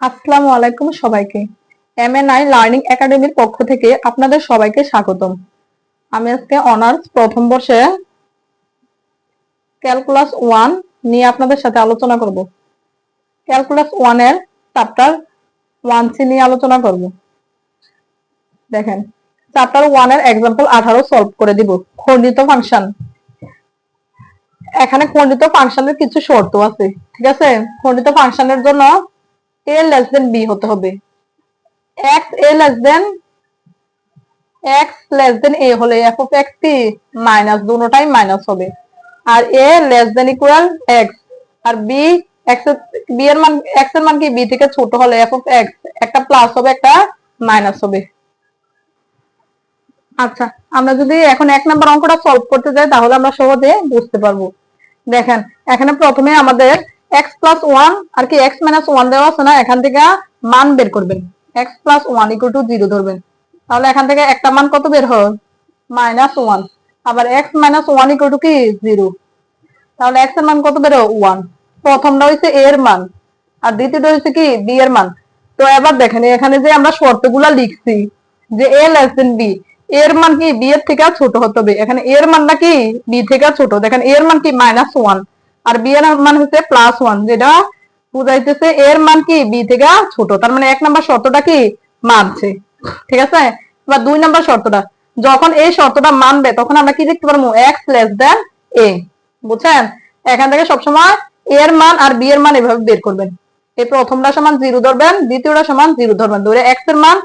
আসসালামু আলাইকুম সবাইকে। এমএনআই লার্নিং একাডেমির পক্ষ থেকে আপনাদের সবাইকে স্বাগতম। আমি আজকে অনার্স প্রথম বর্ষে ক্যালকুলাস ওয়ান নিয়ে আপনাদের সাথে আলোচনা করব। ক্যালকুলাস ওয়ানের চ্যাপ্টার ওয়ান সি নিয়ে আলোচনা করব। দেখেন, চ্যাপ্টার ওয়ানের এক্সাম্পল আঠারো সলভ করে দিব, খণ্ডিত ফাংশন এখানে খণ্ডিত ফাংশনের কিছু শর্ত আছে, ঠিক আছে? খণ্ডিত ফাংশনের জন্য a less than b হতে হবে। Than x less than a হলে হবে। আর আর এর মান এর মান কি? B থেকে ছোট হলে x একটা প্লাস হবে, একটা মাইনাস হবে। আচ্ছা আমরা যদি এখন এক নাম্বার অঙ্কটা সলভ করতে যাই, তাহলে আমরা সহজে বুঝতে পারব। দেখেন, এখানে প্রথমে আমাদের এক্স প্লাস ওয়ান আর কি এক্স মাইনাস ওয়ান দেওয়া আছে না, এখান থেকে মান বের করবেন। X plus one equal to zero ধরবেন। তাহলে এখান থেকে একটা মান কত বের হয়? মাইনাস ওয়ান আবার x minus one equal to কি? জিরো তাহলে এক্সের মান কত বের ওয়ান প্রথমটা হচ্ছে এ এর মান, আর দ্বিতীয়টা হচ্ছে কি? বি এর মান। তো এবার দেখেন, এখানে যে আমরা শর্তগুলা লিখছি, যে এ লেস দেন বি এর মান কি? বি এর থেকে ছোট হতে হবে। এখানে এর মান নাকি বি থেকে ছোট। দেখেন এর মান কি? মাইনাস ওয়ান আর বি এর মান হচ্ছে প্লাস ওয়ান যেটা বুঝাইতেছে এর মান কি? বি থেকে ছোট। তার মানে এক নাম্বার শর্তটা কি? মানছে। ঠিক আছে? এবার দুই নাম্বার শর্তটা, যখন এই শর্তটা মানবে, তখন আমরা কি লিখতে পারব? এক্স লেস দেন এ বুঝছেন? এখান থেকে সবসময় এর মান আর বি এর মান এভাবে বের করবেন। এই প্রথমটা সমান জিরো ধরবেন, দ্বিতীয়টা সমান জিরো ধরবেন। ধরে এক্সের মান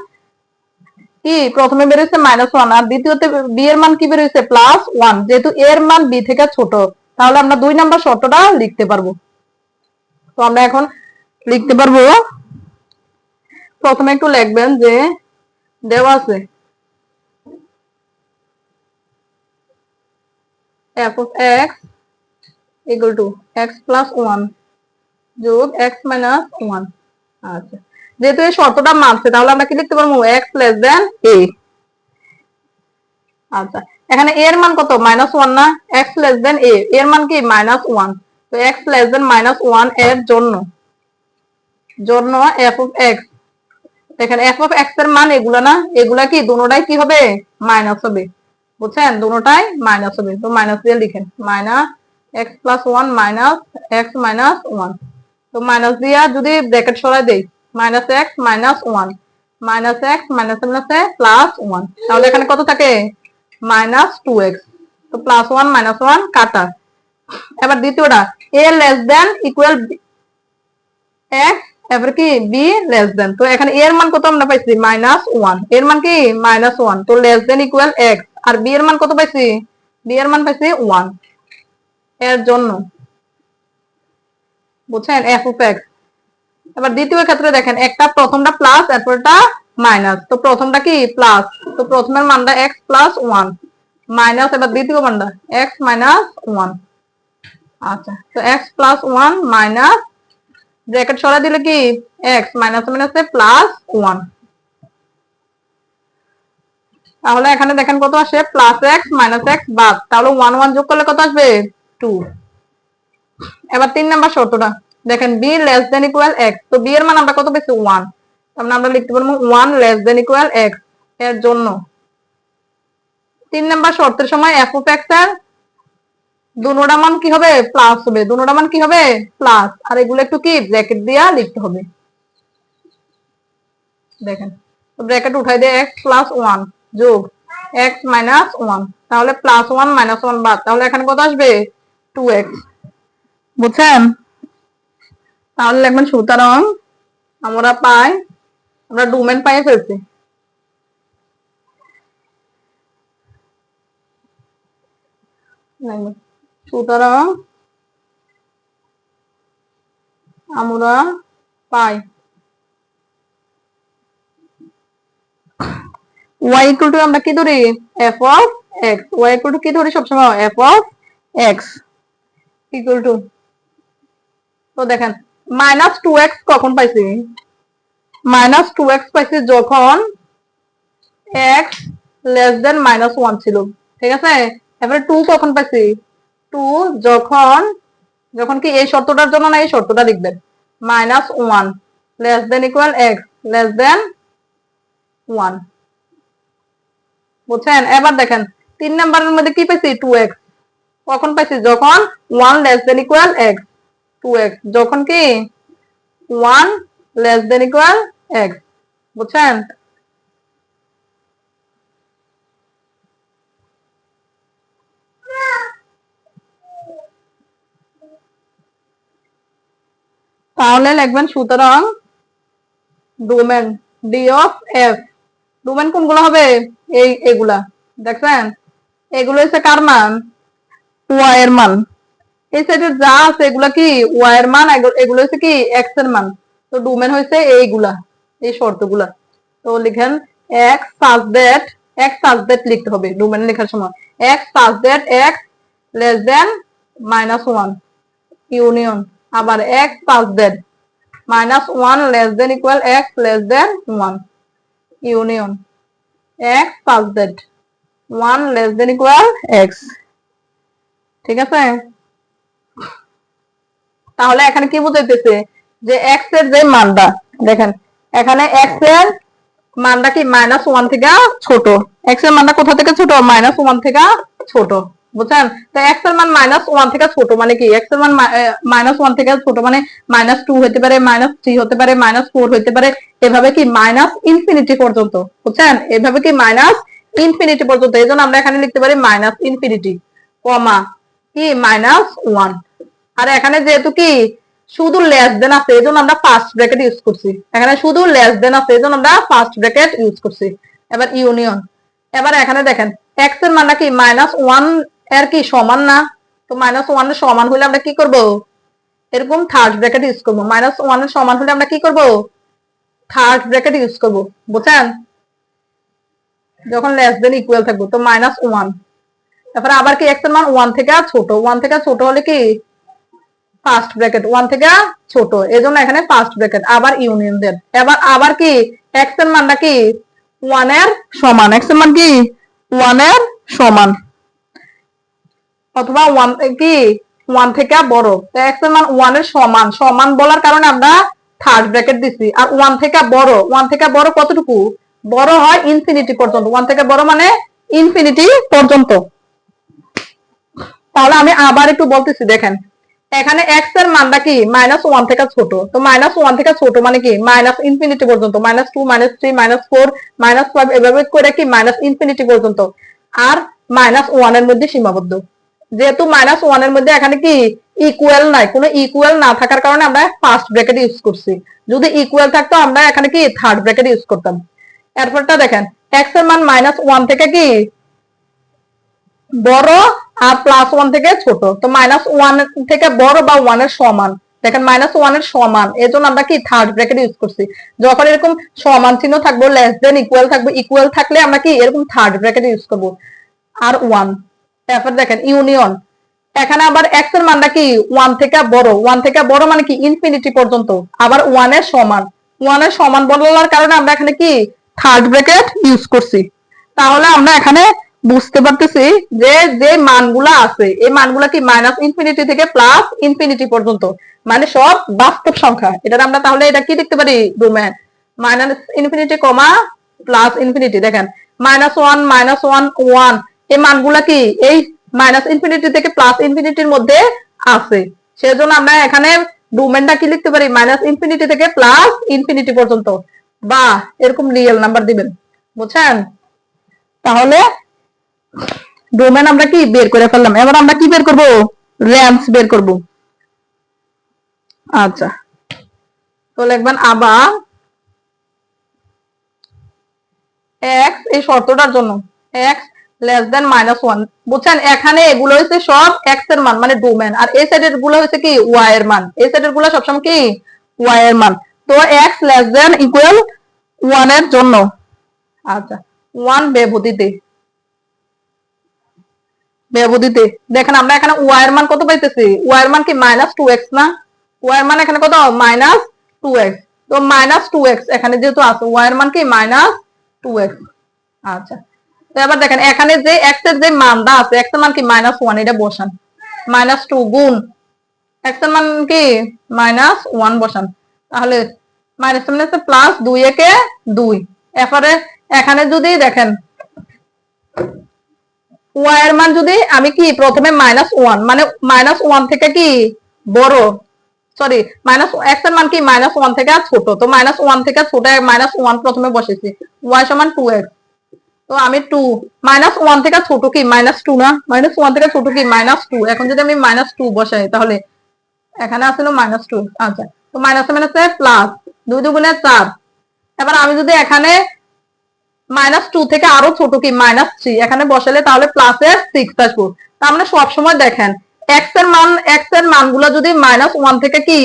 কি? প্রথমে বেরোচ্ছে মাইনাস ওয়ান আর দ্বিতীয়তে বি এর মান কি বেরোচ্ছে প্লাস ওয়ান যেহেতু এর মান বি থেকে ছোট তাহলে আমরা দুই নাম্বার শর্তটা লিখতে পারব। তো আমরা এখন লিখতে পারব, প্রথমে একটু লিখবেন যে দেওয়া আছে। f of x equal to x plus 1 যোগ x minus 1 আচ্ছা যেহেতু এই শর্তটা মানছে তাহলে আমরা কি লিখতে পারব? x less than a আচ্ছা এখানে এর মান কত? মাইনাস ওয়ান না? এক্স লেস দেন এ এর মান কি? মাইনাস ওয়ান তো এক্স লেস দেন মাইনাস ওয়ানের জন্য। জন্য f of x দেখেন f of x এর মান এগুলা না? এগুলা কি? দুটোটাই কি হবে? মাইনাস হবে। বুঝছেন? দুটোটাই মাইনাস হবে। তো মাইনাস দিয়ে লিখেন। Minus x plus one minus x minus one তো মাইনাস দিয়া যদি ব্র্যাকেট সরাই দেই minus x minus one minus x minus minus plus one তাহলে এখানে কত থাকে? মাইনাস টু এক্স তো প্লাস ওয়ান মাইনাস ওয়ান কাটা। এবার দ্বিতীয়টা a less than equal x এবার কি? বি লেস দেন তো এখানে এর মান কত আমরা পাইছি? মাইনাস ওয়ানের মান কি? মাইনাস ওয়ান তো লেস দেন ইকুয়াল এক্স আর বি এর মান কত পাইছি? বি এর মান পাইছি ওয়ানের জন্য। বুঝছেন? এফ অফ এক্স এবার দ্বিতীয় ক্ষেত্রে দেখেন, একটা প্রথমটা প্লাস এরপরটা মাইনাস তো প্রথমটা কি? প্লাস তো প্রথমের মানটা এক্স প্লাস ওয়ান মাইনাস এবার দ্বিতীয় মানটা এক্স মাইনাস ওয়ান আচ্ছা তো x plus one minus bracket সরা দিলে কি? এক্স মাইনাস মাইনাসে প্লাস ওয়ান তাহলে এখানে দেখেন কত আসে? প্লাস এক্স মাইনাস এক্স বাদ। তাহলে ওয়ান ওয়ান যোগ করলে কত আসবে? টু এবার তিন নাম্বার শর্তটা। দেখেন B less than equal x তো বি এর মান আমরা কত পেয়েছি? ওয়ান তার আমরা লিখতে পারব ওয়ান লেস দেন ইকুয়াল এক্সের জন্য। তিন নাম্বার শর্তের সময় এফ অফ এক্সের দুনোটা মান কি হবে? প্লাস হবে। দুনোটা মান কি হবে? প্লাস আর এগুলো একটু কি? ব্র্যাকেট দিয়া লিখতে হবে। দেখেন ব্র্যাকেট উঠাই দিয়ে এক্স প্লাস ওয়ান যোগ এক্স মাইনাস ওয়ান তাহলে প্লাস ওয়ান মাইনাস ওয়ান বাদ। তাহলে এখানে কত আসবে? টু এক্স বুঝছেন? তাহলে লিখবেন সুতরাং আমরা পাই আমরা ডোমেন পাই ফেলছি। সুতরাং আমরা পাই। y ইকুয়াল টু আমরা কি ধরি? f of x y equal to কি ধরি সবসময়? f of x equal to তো দেখেন মাইনাস টু এক্স কখন পাইছি? মাইনাস টু এক্স পাইছি যখন x less than minus one ছিল। ঠিক আছে? এবারে টু কখন পাইছি? টু যখন যখন কি এই শর্তটার জন্য না এই শর্তটা লিখবেন? Minus one less than equal x less than one বুঝছেন? এবার দেখেন, তিন নাম্বারের মধ্যে কি পেয়েছি টু এক্স কখন পাইছি? যখন one less than equal x two x যখন কি? One less than equal x বুঝছেন? তাহলে লিখবেন সুতরাং domain D of F. Domain কোনগুলো হবে? এই, এগুলা। দেখছেন? এগুলো হচ্ছে কার মান? ওয়াই এর মান। এই সাইডে যা আছে এগুলা কি? ওয়াই এর মান, এগু- এগুলো হচ্ছে কি? এক্সের মান। তো ডোমেন হয়েছে এইগুলা। এই শর্তগুলা। তো লিখেন এক্স সাজ এক্স সাজ লিখতে হবে ডোমেন লেখার সময়। X such that x less than minus one union আবার x such that minus one less than equal x less than one union x such that one less than equal x ঠিক আছে? তাহলে এখানে কি বুঝাইতেছে? যে এক্সের যে মানটা, দেখেন এখানে এক্সের মানটা কি? মাইনাস ওয়ান থেকে ছোট। এক্সের মানটা কোথা থেকে ছোট? মাইনাস ওয়ান থেকে ছোট। বুঝছেন? তো এক্সের মান মাইনাস ওয়ান থেকে ছোট মানে কি? এক্সের মান মাইনাস ওয়ান থেকে ছোট মানে মাইনাস টু হতে পারে মাইনাস থ্রি হতে পারে মাইনাস ফোর হতে পারে। এভাবে কি? মাইনাস ইনফিনিটি পর্যন্ত। বুঝছেন? এভাবে কি? মাইনাস ইনফিনিটি পর্যন্ত। এই জন্য আমরা এখানে লিখতে পারি মাইনাস ইনফিনিটি কমা কি? মাইনাস ওয়ান আর এখানে যেহেতু কি? শুধু লেস দেন আছে এই জন্য আমরা ফার্স্ট ব্র্যাকেট ইউজ করছি। এখানে শুধু লেস দেন আছে এই জন্য আমরা ফার্স্ট ব্র্যাকেট ইউজ করছি। এবার ইউনিয়ন এবার এখানে দেখেন এক্সের মানটা কি মাইনাস ওয়ানের কি সমান না? তো মাইনাস ওয়ানের সমান হলে আমরা কি করব? এরকম থার্ড ব্র্যাকেট ইউজ করব। মাইনাস ওয়ানের সমান হলে আমরা কি করব? থার্ড ব্র্যাকেট ইউজ করব। বুঝছেন? যখন লেস দেন ইকুয়াল থাকব, তো মাইনাস ওয়ান তারপরে আবার কি এক্সের মান ওয়ান থেকে ছোট? ওয়ান থেকে ছোট হলে কি? ফার্স্ট ব্র্যাকেট ওয়ান থেকে ছোট। এই জন্য এখানে ফার্স্ট ব্র্যাকেট আবার ইউনিয়ন দেন। এবার আবার কি? এক্সের মানটা কি? ওয়ানের সমান। এক্সের মান কি? ওয়ানের সমান। অথবা ওয়ান কি? ওয়ান থেকে বড়। এক্সের মান ওয়ানের সমান। সমান বলার কারণে আমরা থার্ড ব্র্যাকেট দিছি। আর ওয়ান থেকে বড়। ওয়ান থেকে বড় কতটুকু? বড় হয় ইনফিনিটি পর্যন্ত। ওয়ান থেকে বড় মানে ইনফিনিটি পর্যন্ত। তাহলে আমি আবার একটু বলতেছি, দেখেন। এখানে এক্সের মানটা কি? মাইনাস ওয়ান থেকে ছোট। তো মাইনাস ওয়ান থেকে ছোট মানে কি? মাইনাস ইনফিনিটি পর্যন্ত। Minus two minus three minus four minus five এভাবে করে কি? মাইনাস ইনফিনিটি পর্যন্ত। আর মাইনাস ওয়ানের মধ্যে সীমাবদ্ধ। যেহেতু মাইনাস ওয়ানের মধ্যে এখানে কি? ইকুয়াল নাই। কোনো ইকুয়াল না থাকার কারণে আমরা ফার্স্ট ব্র্যাকেট ইউজ করছি। যদি ইকুয়াল থাকতো, আমরা এখানে কি? থার্ড ব্র্যাকেট ইউজ করতাম। এরপরটা দেখেন। এক্সের মান মাইনাস ওয়ান থেকে কি? বড় আর প্লাস ওয়ান থেকে ছোট। তো মাইনাস ওয়ান থেকে বড় বা ওয়ানের সমান। দেখেন মাইনাস ওয়ানের সমান। এর জন্য আমরা কি থার্ড ব্র্যাকেট ইউজ করছি। যখন এরকম সমান চিহ্ন থাকব লেস দেন ইকুয়াল থাকব ইকুয়াল থাকলে আমরা কি এরকম থার্ড ব্র্যাকেট ইউজ করব। আর ওয়ান তারপর দেখেন ইউনিয়ন এখানে আবার এক্সের মানটা কি? ওয়ান থেকে বড়। ওয়ান থেকে বড় মানে কি? ইনফিনিটি পর্যন্ত। আবার ওয়ানের সমান। ওয়ানের সমান বলার কারণে আমরা এখানে কি? থার্ড ব্র্যাকেট ইউজ করছি। তাহলে আমরা এখানে বুঝতে পারতেছি যে যে মানগুলা আছে, এই মানগুলা কি মাইনাস ইনফিনিটি থেকে প্লাস ইনফিনিটি পর্যন্ত? মানে সব বাস্তব সংখ্যা। এটা আমরা তাহলে এটা কি দেখতে পারি domain minus infinity comma plus infinity দেখেন। Minus one minus one one এই মানগুলা কি, এই মাইনাস ইনফিনিটি থেকে প্লাস ইনফিনিটির মধ্যে আছে। সেজন্য আমরা এখানে ডোমেনটা কি লিখতে পারি মাইনাস ইনফিনিটি থেকে প্লাস ইনফিনিটি পর্যন্ত। বা, এরকম রিয়েল নাম্বার দিবেন। বুঝছেন? তাহলে ডোমেন আমরা কি বের করে ফেললাম? এবার আমরা কি বের করব? রেঞ্জ বের করব। আচ্ছা। তো লিখবেন আবার এক্স এই শর্তটার জন্য। X less than minus one বুঝছেন? এখানে এগুলো হচ্ছে সব এক্সের মান মানে ডোমেন আর এই সাইডেরগুলো হচ্ছে কি? ওয়াই এর মান। এই সাইডেরগুলো সবসময় কি? ওয়াই এর মান। তো এক্স লেস দেন ইকুয়াল ওয়ানের জন্য। আচ্ছা। ওয়ান ব্যবধিতে। ব্যবধিতে দেখেন আমরা এখানে ওয়াই মান কত পাইতেছি? ওয়াই মান কি মাইনাস টু এক্স না? ওয়াই মান এখানে কত? মাইনাস টু এক্স তো মাইনাস টু এক্স এখানে যেহেতু আছে ওয়াই মান কি? মাইনাস টু এক্স আচ্ছা। তো এবার দেখেন, এখানে যে এক্সের যে মানটা আছে এক্সের মান কি? মাইনাস ওয়ান এটা বসান। মাইনাস টু গুণ। এক্সের মান কি? মাইনাস ওয়ান বসান। তাহলে মাইনাস মাইনাস প্লাস দুই একে দুই। এরপরে এখানে যদি দেখেন ওয়াই এর মান যদি আমি কি প্রথমে মাইনাস ওয়ান মানে মাইনাস ওয়ান থেকে কি বড়? সরি মাইনাস এক্সের মান কি মাইনাস ওয়ান থেকে ছোট? তো মাইনাস ওয়ান থেকে ছোট মাইনাস ওয়ান প্রথমে বসেছি। ওয়াই সমান টু এক্স তো আমি টু মাইনাস ওয়ান থেকে ছোট কি? মাইনাস টু না? মাইনাস ওয়ান থেকে ছোট কি? মাইনাস টু এখন যদি আমি মাইনাস টু বসাই, তাহলে এখানে আসলে মাইনাস টু আচ্ছা তো মাইনাস মাইনাসে প্লাস দুই দুগুণে চার। এবার আমি যদি এখানে মাইনাস টু থেকে আরও ছোট কি? মাইনাস থ্রি এখানে বসালে তাহলে প্লাসের সিক্স আসব। তার মানে সবসময় দেখেন এক্সের মান এক্সের মানগুলো যদি মাইনাস ওয়ান থেকে কি?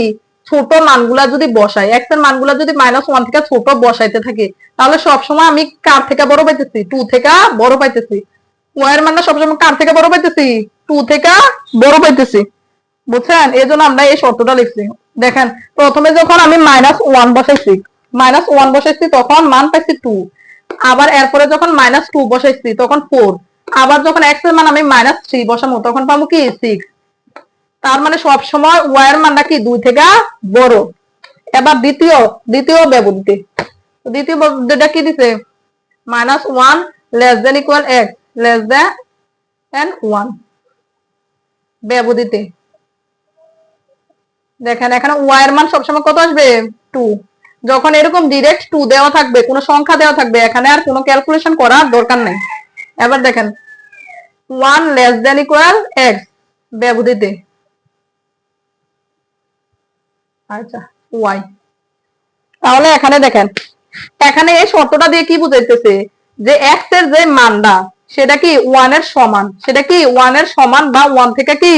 ছোট মানগুলা যদি বসাই এক্সের মানগুলা যদি মাইনাস ওয়ান থেকে ছোট বসাইতে থাকি, তাহলে সবসময় আমি কার থেকে বড় পাইতেছি? টু থেকে বড় পাইতেছি। ওয়াই এর সবসময় কার থেকে বড় পাইতেছি? টু থেকে বড় পাইতেছি। বুঝছেন? এই জন্য আমরা এই শর্তটা লিখছি। দেখেন, প্রথমে যখন আমি মাইনাস ওয়ান বসাইছি মাইনাস ওয়ান বসাইছি, তখন মান পাইছি টু আবার এরপরে যখন মাইনাস টু বসাইছি, তখন ফোর আবার যখন এক্সের মান আমি মাইনাস থ্রি বসাবো তখন পাবো কি? সিক্স তার মানে সব সময় ওয়াই এর মানটা কি? দুই থেকে বড়। এবার দ্বিতীয় দ্বিতীয় ব্যবধিতে দ্বিতীয় ব্যবধিটা কি দিছে? Minus one less than equal x less than one ব্যবধিতে দেখেন, এখানে ওয়াই এর মান সবসময় কত আসবে? টু যখন এরকম ডিরেক্ট টু দেওয়া থাকবে, কোনো সংখ্যা দেওয়া থাকবে এখানে, আর কোনো ক্যালকুলেশন করার দরকার নেই। এবার দেখেন one less than equal x ব্যবধিতে। আচ্ছা দেখেন, এখানে এই শর্তটা দিয়ে কি বুঝাইতেছে? যে এক্সের যে সেটা কি ওয়ানের সমান? সেটা কি ওয়ানের সমান বা ওয়ান থেকে কি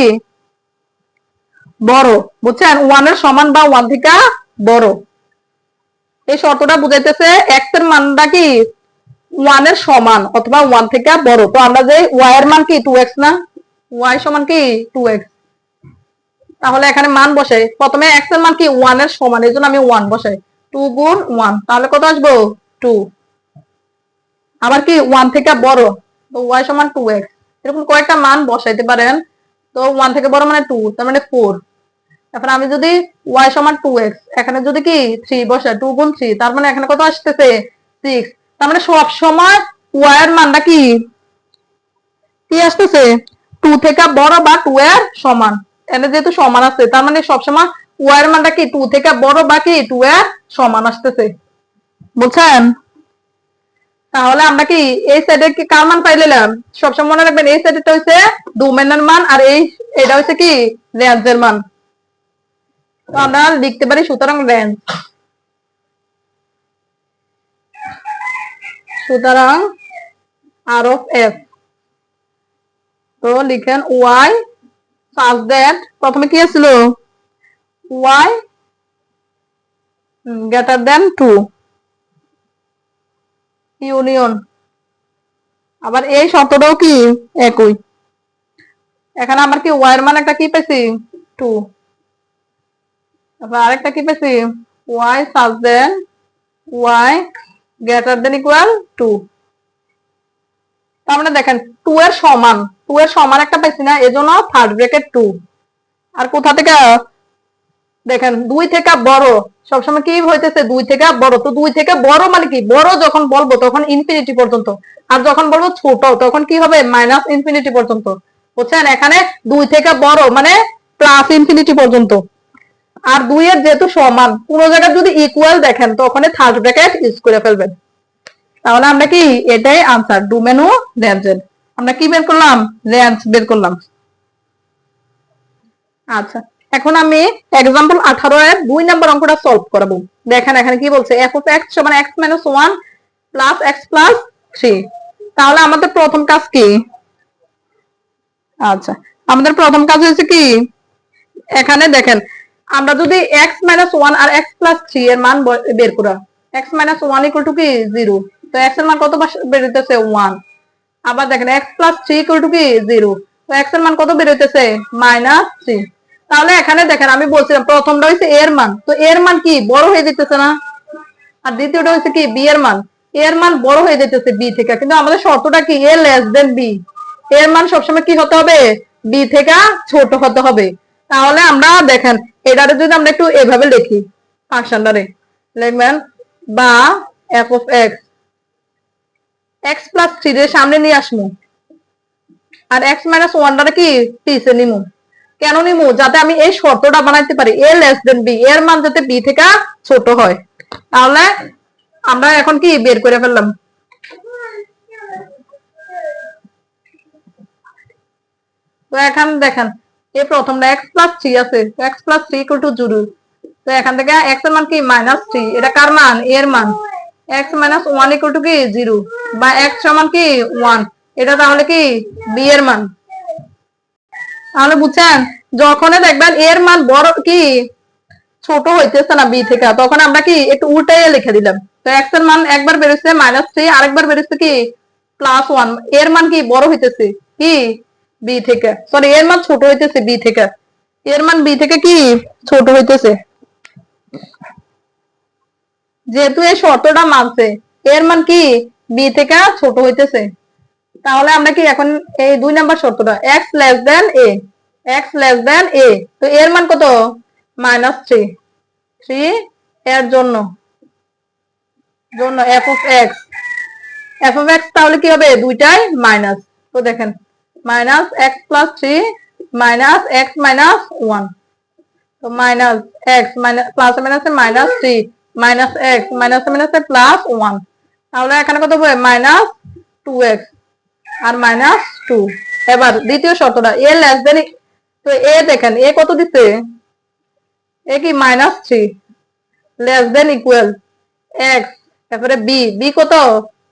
বড়? বুঝছেন? ওয়ানের সমান বা ওয়ান থেকে বড়। এই শর্তটা বুঝাইতেছে এক্সের মানটা কি ওয়ানের সমান অথবা ওয়ান থেকে বড়। তো আমরা যে ওয়াই এর মান কি টু এক্স না? ওয়াই সমান কি টু এক্স তাহলে এখানে মান বসাই প্রথমে এক্সের মান কি ওয়ানের সমান? এই জন্য আমি ওয়ান বসাই টু গুণ ওয়ান তাহলে কত আসব? টু আবার কি ওয়ান থেকে বড়? তো ওয়াই সমান টু এক্স এরকম কয়েকটা মান বসাইতে পারেন। তো ওয়ান থেকে বড় মানে টু তার মানে ফোর এখন আমি যদি ওয়াই সমান টু এক্স এখানে যদি কি থ্রি বসে টু গুণ থ্রি তার মানে এখানে কত আসতেছে? সিক্স তার মানে সব সময় ওয়াই এর মানটা কি? কি আসতেছে? টু থেকে বড় বা টু এর সমান। এখানে যেহেতু সমান আছে, তার মানে সবসময় ওয়াই এর মানটা কি? টু থেকে বড় বা কি? টু এর সমান আসতেছে। বুঝছেন? তাহলে আমরা কি এই সাইডে কি কার মান পাই পাইলাম সবসময় মনে রাখবেন, এই সাইডেটা হচ্ছে ডোমেনের মান, আর এই, এটা হচ্ছে কি? রেঞ্জের মান। তো আমরা লিখতে পারি সুতরাং রেঞ্জ সুতরাং আর অফ এফ তো লিখেন ওয়াই সাজ দ্যাট প্রথমে কি ছিল y greater than two union আবার এই শর্তটাও কি? একই। এখানে আমার কি ওয়াই এর মান একটা কি পেয়েছি? টু তারপর আরেকটা কি পেয়েছি? Y such than y greater than equal to তার মানে দেখেন টু এর সমান টু এর সমান একটা পাইছি না, এজন্য থার্ড ব্রেকেট টু আর কোথা থেকে? দেখেন, দুই থেকে বড়, সবসময় কি হইতেছে, দুই থেকে বড়। তো দুই থেকে বড় মানে কি? বড় যখন বলব, তখন ইনফিনিটি পর্যন্ত। আর যখন বলব ছোট, তখন কি হবে? মাইনাস ইনফিনিটি পর্যন্ত। বুঝছেন? এখানে দুই থেকে বড় মানে প্লাস ইনফিনিটি পর্যন্ত। আর দুই এর যেহেতু সমান, কোন জায়গায় যদি ইকুয়াল দেখেন তখন থার্ড ব্র্যাকেট ইউজ করে ফেলবেন। তাহলে আমরা কি এটাই আনসার ডোমেন ও রেঞ্জের আমরা কি বের করলাম? রেঞ্জ বের করলাম। আচ্ছা এখন আমি এক্সাম্পল আঠারো এর দুই নম্বর অঙ্কটা সলভ করাবো। দেখেন এখানে কি বলছে এফ অফ এক্স সমান x minus one plus x plus three তাহলে আমাদের প্রথম কাজ কি? আচ্ছা আমাদের প্রথম কাজ হয়েছে কি? এখানে দেখেন আমরা যদি এক্স মাইনাস ওয়ান আর এক্স প্লাস থ্রি এর মান বের করা x minus one equal to কি? জিরো তো এক্সের মান কত বেরোতেছে ওয়ান আবার দেখেন x plus three equal to কি? জিরো তো এক্সের মান কত বেরোতেছে মাইনাস থ্রি তাহলে এখানে দেখেন, আমি বলছিলাম, প্রথমটা হচ্ছে এর মান। তো এর মান কি? বড় হয়ে যেতেছে না? আর দ্বিতীয়টা হচ্ছে কি? বি এর মান। এর মান বড় হয়ে যেতেছে বি থেকে। কিন্তু আমাদের শর্তটা কি? এ লেস দেন বি এর মান সবসময় কি হতে হবে? বি থেকে ছোট হতে হবে। তাহলে আমরা দেখেন, এটারে যদি আমরা একটু এভাবে লিখি, ফাংশনটারে, লিখবেন, বা F of x x plus three সামনে নিয়ে আসব, আর এক্স মাইনাস ওয়ানটা কি পিছে নিমু কেন নিমু যাতে আমি এই শর্তটা বানাইতে পারি এ লেস দেন বি এর মান যাতে বি থেকে ছোট হয়। তাহলে আমরা এখন কি বের করে ফেললাম? তো এখন দেখেন এই প্রথমটা আছে। তো এখান থেকে এর মান কি? এটা কার মান? এর মান। কি? বা সমান কি? এটা তাহলে কি? এর মান। তাহলে বুঝছেন? যখনই দেখবেন এর মান বড় কি? ছোট হইতেছে না বি থেকে। তখন আমরা কি? একটু উল্টাইয়ে লিখে দিলাম। তো এক্সের মান একবার বেরোচ্ছে মাইনাস থ্রি আরেকবার বেরোচ্ছে কি? প্লাস ওয়ানের মান কি? বড় হইতেছে। কি? বি থেকে। সরি এর মান ছোট হইতেছে বি থেকে। এর মান বি থেকে কি? ছোট হইতেছে। যেহেতু এই শর্তটা মানছে, এর মান কি? বি থেকে ছোট হইতেছে। তাহলে আমরা কি এখন এই দুই নাম্বার শর্তটা x less than a x less than a তো এর মান কত? মাইনাস থ্রি থ্রি এর জন্য। জন্য F of x F of x তাহলে কি হবে? দুইটাই মাইনাস তো দেখেন minus x plus three minus x minus one তো মাইনাস এক্স মাইনাস প্লাস মাইনাসে minus three minus x minus মাইনাসে প্লাস ওয়ান তাহলে এখানে কত হবে? মাইনাস টু এক্স আর মাইনাস টু এবার দ্বিতীয় শর্তটা এ লেস দেন তো এ দেখেন এ কত দিচ্ছে? এ কি? Minus three less than equal x তারপরে বি বি কত?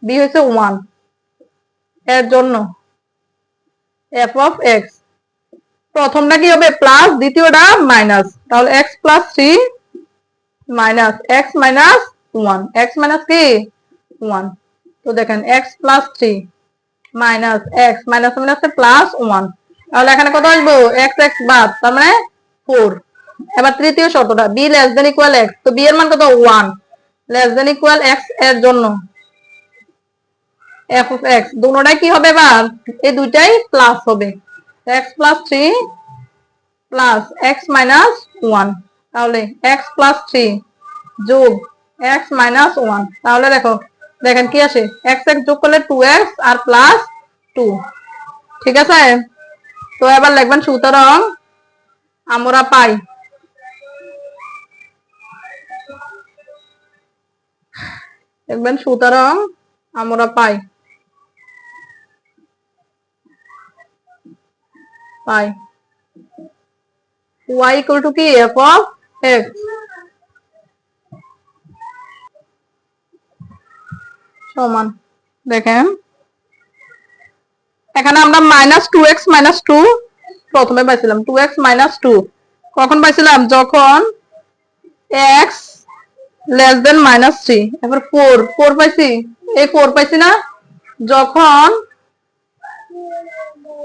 বি হচ্ছে ওয়ানের জন্য এফ অফ এক্স প্রথমটা কি হবে? প্লাস দ্বিতীয়টা মাইনাস তাহলে x plus three minus x minus one x minus কি? ওয়ান তো দেখেন x plus three minus x minus minus plus one তাহলে এখানে কত আসব? এক্স এক্স বাদ, তার মানে ফোর এবার তৃতীয় শর্তটা B less than equal x তো বি এর মান কত? ওয়ান লেস দেন ইকুয়াল এক্সের জন্য। এফ অফ এক্স দুটোটাই কি হবে এবার? এই দুইটাই প্লাস হবে। X plus three plus x minus one তাহলে এক্স প্লাস থ্রি যোগ এক্স মাইনাস ওয়ান তাহলে দেখো, দেখেন কি আসে? এক্স এক্স যোগ করলে টু এক্স আর প্লাস টু ঠিক আছে? তো এবার লিখবেন সুতরাং আমরা পাই। লিখবেন সুতরাং আমরা পাই। পাই। y equal to কি? f of x সমান। দেখেন। এখানে আমরা minus two x minus two প্রথমে পাইছিলাম। টু এক্স মাইনাস টু কখন পাইছিলাম? যখন x less than minus three এবার ফোর ফোর পাইছি? এই ফোর পাইছি না? যখন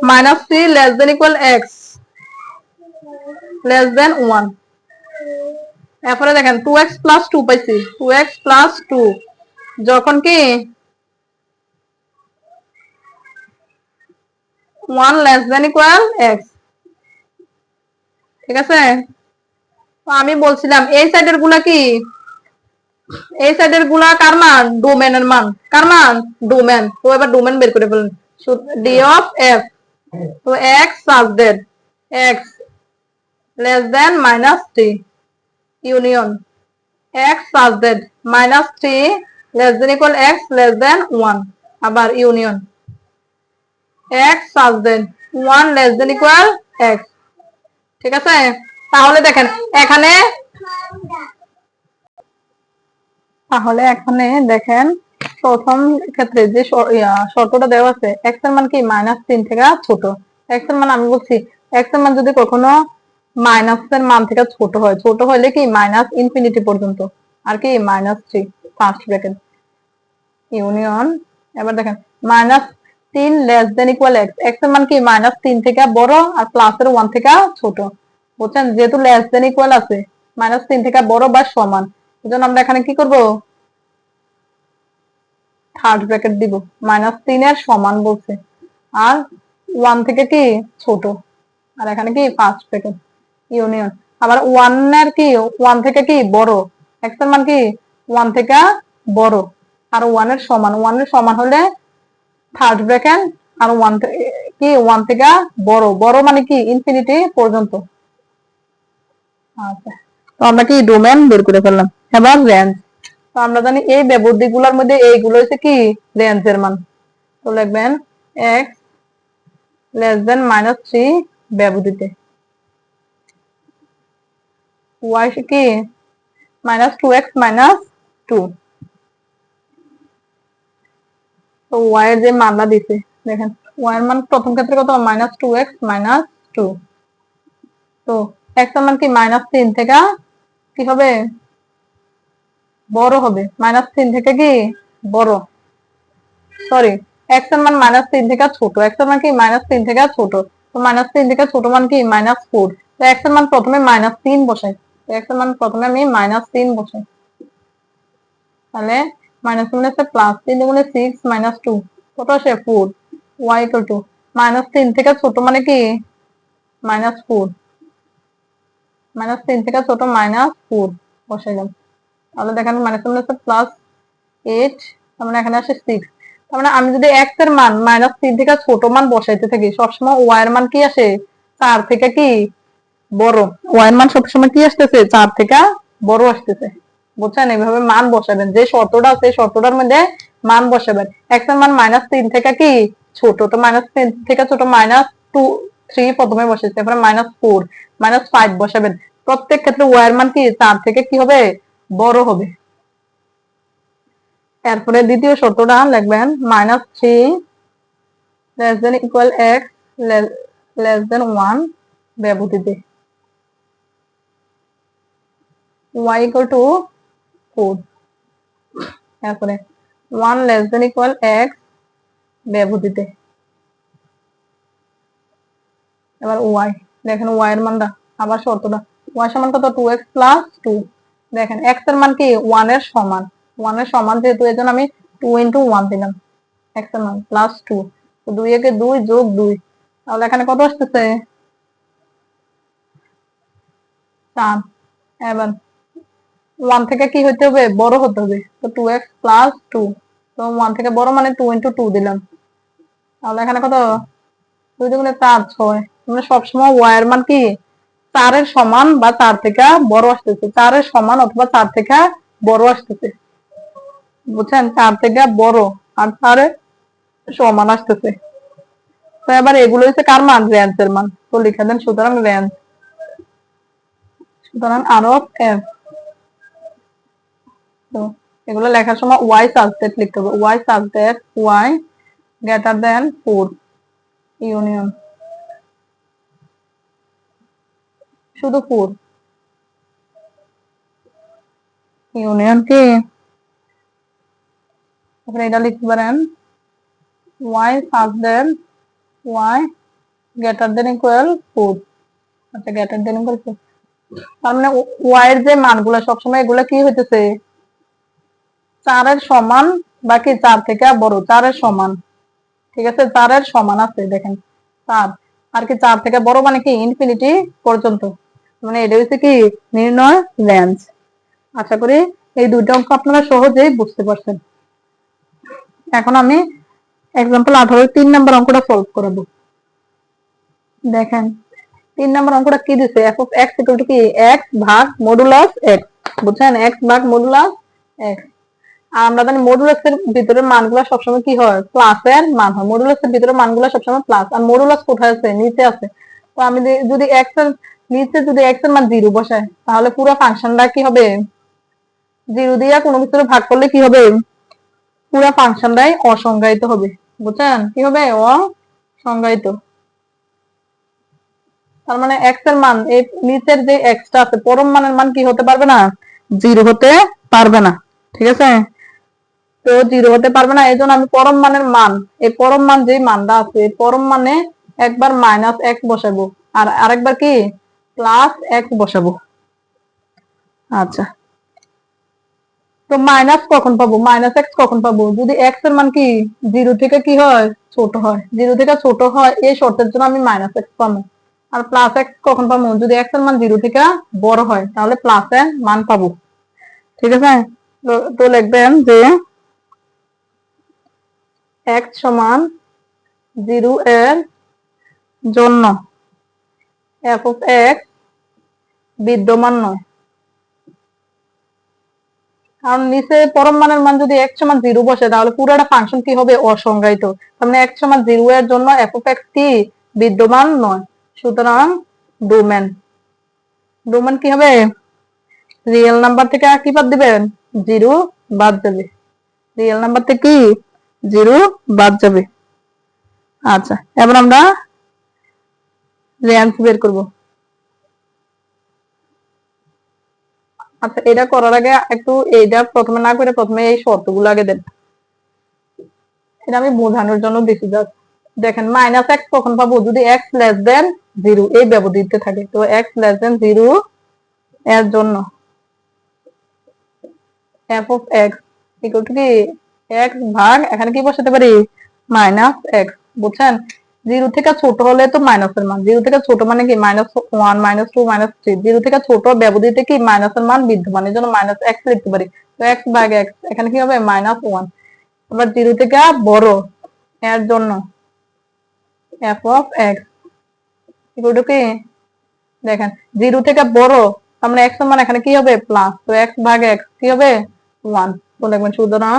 minus three less than equal x less than one এরপরে দেখেন টু এক্স প্লাস টু পাইছি টু এক্স প্লাস টু যখন কি one less than equal x ঠিক আছে? আমি বলছিলাম, এই সাইডেরগুলা কি? এই সাইডেরগুলা কার মান? ডোমেনের মান। কার মান? ডোমেন তো এবার ডোমেন বের করে ফেলুন। ডি অফ এফ তো x subject x less than minus three union x subject minus three less than equal x less than one আবার union x subject one less than equal x ঠিক আছে? তাহলে দেখেন, এখানে, তাহলে এখানে দেখেন প্রথম ক্ষেত্রে যে শর্তটা দেওয়া আছে এক্সের মান কি মাইনাস তিন থেকে ছোট? এক্সের মান আমি বলছি এক্সের মান যদি কখনো মাইনাস এর মান থেকে ছোট হয়, ছোট হলে কি মাইনাস ইনফিনিটি পর্যন্ত? আর কি minus three first bracket union এবার দেখেন মাইনাস তিন লেস দেন ইকুয়াল এক্স এক্সের মান কি মাইনাস তিন থেকে বড় আর প্লাস এর ওয়ান থেকে ছোট? বুঝছেন? যেহেতু লেস দেন ইকুয়াল আছে মাইনাস তিন থেকে বড় বা সমান, এজন্য আমরা এখানে কি করব? থার্ড ব্র্যাকেট দিব। মাইনাস তিনের সমান বলছে। আর ওয়ান থেকে কি? ছোট। আর এখানে কি? ফার্স্ট ব্র্যাকেট ইউনিয়ন আবার ওয়ানের কি? ওয়ান থেকে কি? বড়। এক্সের মান কি? ওয়ান থেকে বড়। আর ওয়ানের সমান। ওয়ানের সমান হলে থার্ড ব্র্যাকেট আর ওয়ান কি? ওয়ান থেকে বড়। বড় মানে কি? ইনফিনিটি পর্যন্ত। আচ্ছা। তো আমরা কি ডোমেন বের করে ফেললাম। এবার রেঞ্জ তো আমরা জানি এই ব্যবধি গুলোর মধ্যে এইগুলো হচ্ছে কি? রেঞ্জের মান। তো লিখবেন x less than minus three ব্যবধিতে। y কি? Minus two x minus two তো এর যে মানটা দিছে, দেখেন, y এর মান প্রথম ক্ষেত্রে কত? Minus two x minus two তো x এর মান কি? মাইনাস তিন থেকে কি হবে? বড় হবে। মাইনাস তিন থেকে কি? বড়। সরি এক্স মান মাইনাস তিন থেকে ছোট। এক্স মান কি? মাইনাস তিন থেকে ছোট। তো মাইনাস তিন থেকে ছোট মান কি? মাইনাস ফোর তো এক্স মান প্রথমে মাইনাস তিন বসাই। এক্স মান প্রথমে আমি মাইনাস তিন বসাই। তাহলে মাইনাস তিন আছে প্লাস তিন দুগুণে সিক্স মাইনাস টু কত আসে? Four y equal to minus তিন থেকে ছোট মানে কি? মাইনাস ফোর মাইনাস তিন থেকে ছোট মাইনাস ফোর বসাইলাম। তাহলে দেখেন মাইনাস প্লাস এইট তার মানে এখানে আসে সিক্স তার মানে আমি যদি এক্সের মান মাইনাস তিন থেকে ছোট মান বসাইতে থাকি, সবসময় ওয়াই মান কি আসে? চার থেকে কি? বড়। মান সবসময় কি আসতেছে? চার থেকে বড় আসতেছে। বুঝছেন? এইভাবে মান বসাবেন। যে শর্তটা আছে শর্তটার মধ্যে মান বসাবেন। এক্সের মান মাইনাস তিন থেকে কি? ছোট। তো মাইনাস তিন থেকে ছোট মাইনাস টু থ্রি প্রথমে বসেছে তারপরে মাইনাস ফোর মাইনাস ফাইভ বসাবেন। প্রত্যেক ক্ষেত্রে ওয়াই মান কি? চার থেকে কি হবে? বড় হবে। এরপরে দ্বিতীয় শর্তটা লিখবেন minus three less than equal x less than one ব্যবধিতে y equal to 4 তারপরে 1 less than equal x ব্যবধিতে এবার y, দেখেন y এর মানটা, আবার শর্তটা। y সমান কত? 2x plus 2 দেখেন x এর মান কি? 1 এর সমান। 1 এর সমান যেহেতু, এজন্য আমি 2 into 1 দিলাম। x এর মান প্লাস 2 তো 2 একে 2 যোগ 2 তাহলে এখানে কত আসতেছে? 4 এবার ওয়ান থেকে কি হতে হবে? বড় হতে হবে। তো টু এক্স প্লাস টু তো ওয়ান থেকে বড় মানে টু ইন্টু টু দিলাম। তাহলে এখানে কত? দুই দুগুণে চার, ছয়। মানে সবসময় ওয়াই এর মান কি? চারের সমান বা চার থেকে বড় আসতেছে। চারের সমান অথবা চার থেকে বড় আসতেছে। বুঝছেন? চার থেকে বড় আর চারের সমান আসতেছে। তো এবার এগুলো হচ্ছে কার মান? রেঞ্জের মান। তো লিখে দেন সুতরাং রেঞ্জ। সুতরাং আর অফ এফ। তো এগুলো লেখার সময় ওয়াই সাবজেক্ট লিখতে হবে। Y subject, y greater than four union. শুধু ফোর ইউনিয়ন কি তারপরে এটা লিখতে পারেন। Y subject y greater than equal four আচ্ছা দেন ইকুয়াল ফোর তার মানে ওয়াই এর যে মানগুলো সবসময় এগুলো কি হইতেছে? চারের সমান, বাকি চার থেকে বড়, চারের সমান। ঠিক আছে? চারের সমান আছে, দেখেন। চার। আর কি চার থেকে বড় মানে কি? ইনফিনিটি পর্যন্ত। মানে এটা হচ্ছে কি নির্ণয় রেঞ্জ আশা করি এই দুইটা অঙ্ক আপনারা সহজেই বুঝতে পারছেন। এখন আমি এক্সাম্পল আঠারো, তিন নম্বর অঙ্কটা সলভ করাবো দেখেন, তিন নম্বর অঙ্কটা কি দিছে? F of x equal to কি? এক্স ভাগ মডুলাস এক্স বুঝছেন? এক্স ভাগ মডুলাস এক্স আর আমরা জানি মডুলাস এর ভিতরে মানগুলো সবসময় কি হয়? প্লাস এর মান হয়। মডুলাস এর ভিতরে মানগুলো সবসময় প্লাস আর মডুলাস কোথায় আছে? নিচে আছে। তো আমি যদি- যদি এক্সের নিচে যদি এক্সের মান জিরো বসাই তাহলে পুরো ফাংশনটা কি হবে? জিরো দিয়ে কোনো কিছু ভাগ করলে কি হবে? পুরো ফাংশনটাই অসংজ্ঞায়িত হবে। বুঝছেন? কি হবে? অসংজ্ঞায়িত। তার মানে এক্সের মান এই নিচের যে এক্সটা আছে, পরম মানের মান কি হতে পারবে না? জিরো হতে পারবে না। ঠিক আছে? তো জিরো হতে পারবে না এই জন্য আমি পরম মানের মান, এই পরম মান যে মানটা আছে পরম মানে একবার মাইনাস এক্স বসাবো। আর আরেকবার কি? প্লাস এক্স বসাবো। আচ্ছা। তো মাইনাস কখন পাবো? মাইনাস এক্স কখন পাবো? যদি এক্সের মান কি জিরো থেকে কি হয়? ছোট হয়। জিরো থেকে ছোট হয়, এই শর্তের জন্য আমি মাইনাস এক্স পাবো। আর প্লাস এক্স কখন পাবো? যদি এক্সের মান জিরো থেকে বড় হয়, তাহলে প্লাস এর মান পাবো। ঠিক আছে? তো- লিখবেন যে এক্স সমান জিরো এর জন্য। Of x বিদ্যমান নয়। কারণ নিচে পরম মানের মান যদি x সমান জিরো বসে, তাহলে পুরোটা ফাংশন কি হবে? অসংজ্ঞায়িত। তার মানে x সমান জিরো এর জন্য of x কি বিদ্যমান নয়। সুতরাং ডোমেন ডোমেন কি হবে? রিয়েল নাম্বার থেকে কি বাদ দিবেন? জিরো বাদ যাবে। রিয়েল নাম্বার থেকে কি? জিরো বাদ যাবে। আচ্ছা এবার আমরা রেঞ্জ বের আচ্ছা এটা করার আগে একটু এইটা প্রথমে না করে প্রথমে এই শর্তগুলো আগে দেন। এটা আমি বোঝানোর জন্য যাচ্ছি দেখেন মাইনাস এক্স কখন পাবো? যদি এক্স লেস দেন জিরো এই ব্যবধিতে থাকে। তো এক্স লেস দেন জিরো এর জন্য f of x equal to কি? এক্স ভাগ, এখানে কি বসাতে পারি? মাইনাস এক্স বুঝছেন? জিরো থেকে ছোট হলে তো মাইনাসের মান। জিরো থেকে ছোট মানে কি? Minus one minus two minus three zero থেকে ছোট ব্যবধিতে কি মাইনাসের মান বিদ্যমান এই জন্য মাইনাস এক্স লিখতে পারি? তো এক্স ভাগ এক্স এখানে কি হবে? মাইনাস ওয়ান এবার জিরো থেকে বড় এর জন্য এফ অফ এক্স টু কি? দেখেন, জিরো থেকে বড় আমরা এক্স মান এখানে কি হবে? প্লাস তো এক্স ভাগ এক্স কি হবে? ওয়ান তো লিখবেন সুতরাং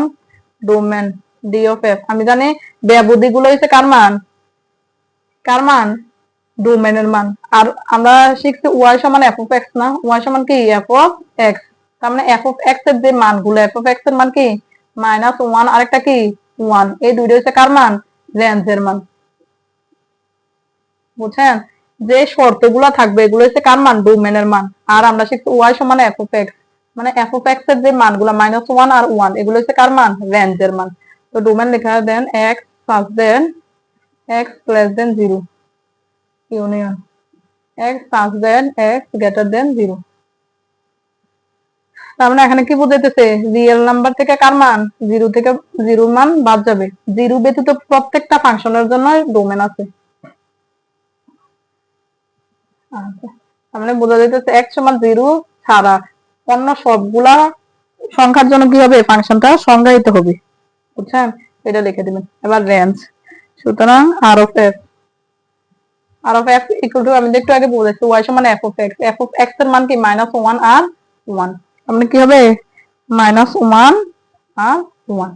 ডোমেন ডি অফ এফ আমি জানি ব্যবধি গুলো হচ্ছে কার মান? কার মান? ডোমেনের মান। আর আমরা শিখছি ওয়াই সমান এফ অফ এক্স না? ওয়াই সমান কি? এফ অফ এক্স তার মানে এফ অফ এক্সের যে মানগুলো এফ অফ এক্সের মান কি? মাইনাস ওয়ান আরেকটা কি? ওয়ান এই দুইটা হচ্ছে কার মান? রেঞ্জের মান। বুঝছেন? যে শর্তগুলো থাকবে, এগুলো হচ্ছে কার মান? ডোমেনের মান। আর আমরা শিখছি ওয়াই সমান এফ অফ এক্স মানে এফ অফ এক্সের যে মানগুলো মাইনাস ওয়ান আর ওয়ান এগুলো হচ্ছে কার মান? রেঞ্জের মান। তো ডোমেন লেখা দেন x first then x less than zero union x first then x greater than zero তার মানে এখানে কি বুঝাইতেছে? রিয়েল নাম্বার থেকে কার মান? জিরো থেকে জিরো মান বাদ যাবে। জিরো ব্যতীত প্রত্যেকটা ফাংশনের জন্য ডোমেন আছে। আচ্ছা। তার মানে বোঝা যাইতেছে এক সমান জিরো ছাড়া অন্য সবগুলা সংখ্যার জন্য কি হবে? ফাংশনটা সংজ্ঞায়িত হবে। বুঝছেন? এটা লিখে দিবেন। এবার রেঞ্জ সুতরাং R of f R of f equal to আমি একটু আগে বলেছি ওয়াই সমান f of x f of এক্সের মান কি? মাইনাস ওয়ান আর ওয়ান মানে কি হবে? মাইনাস ওয়ান আর ওয়ান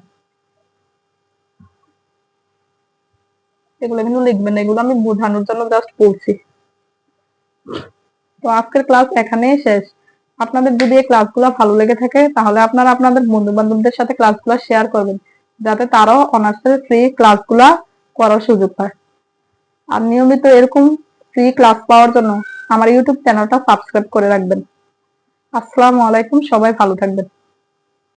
এগুলো কিন্তু লিখবেন এগুলো আমি বোঝানোর জন্য জাস্ট বলছি। তো আজকের ক্লাস এখানেই শেষ। আপনাদের যদি এই ক্লাসগুলো ভালো লেগে থাকে, তাহলে আপনারা আপনাদের বন্ধু বান্ধবদের সাথে ক্লাসগুলো শেয়ার করবেন। যাতে তারাও অনার্সের ফ্রি ক্লাসগুলো করার সুযোগ পায় আর নিয়মিত এরকম ফ্রি ক্লাস পাওয়ার জন্য আমার ইউটিউব চ্যানেলটা সাবস্ক্রাইব করে রাখবেন। আসসালামু আলাইকুম, সবাই ভালো থাকবেন।